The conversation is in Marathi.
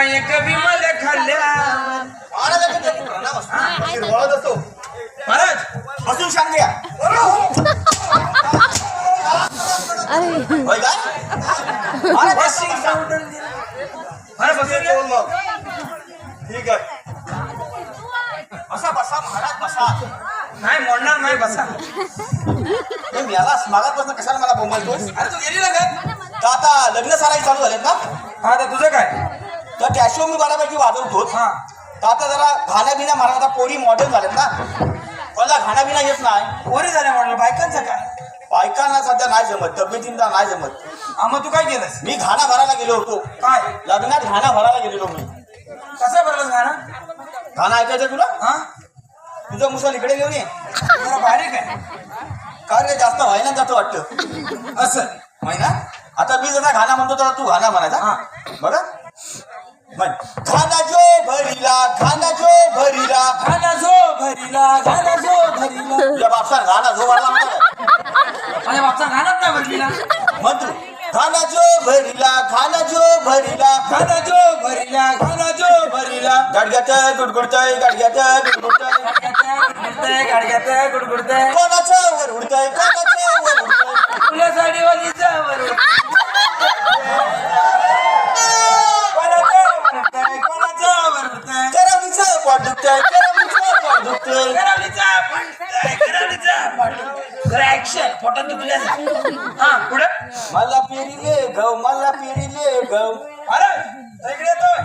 एक विमल खाल्ल्यावर. खाल्ल्या असतो महाराज असून सांग घ्या होय बोल मग ठीक आहे. बसा बसा महाराज बसा. नाही मोडणार नाही बसा. हे मेला कशाला मला बोंबलतोस? अरे तू गेली ना काय तर आता लग्न साराई चालू झालेत ना? हा तर तुझं काय? कॅशिओ मी बऱ्यापैकी वाजवतोच. हा. तर आता जरा घाण्या बिना मला आता पोरी मॉडर्न झालेत ना. मला घाण्या बिना येत नाही. पोरी झाल्या मॉडेल बायकांचं काय बायकांना सध्या नाही जमत तब्येतींना नाही जमत. हा मग तू काय केलंस? मी घाणा भरायला गेलो होतो. काय? लग्नात घाणा भरायला गेलेलो मी. कसं भरलंस गाणं घाणा ऐकायचं तुला? हा? तुझं मुसल इकडे घेऊन ये. जरा बारीक आहे का रे जास्त व्हायला जातं वाटतं. असं. महिना आता मी जसा घाणा म्हणतो तर तू घाणा म्हणायचा. हा. बरं? घाणा जो भरिला घाणा जो भरिला. घाना जो भरीला जो भरीला. तुझ्या बापसा घाणा जो भरला माझ्या बापचा घानाच नाही भरलीला. तू घाणा जो भरिला घाणा जो भरिला. घाना जो भरीला घाना जो भरीला. गाडग्यात गुडगुडतय गाडग्यात गुडगुडतय. गुडगुडतंय गाडग्यात गुडगुडतंय. कोणाचं? हा पुढं. मला पेरिले गव मला पेरिले गव अरे इकडे येतोय.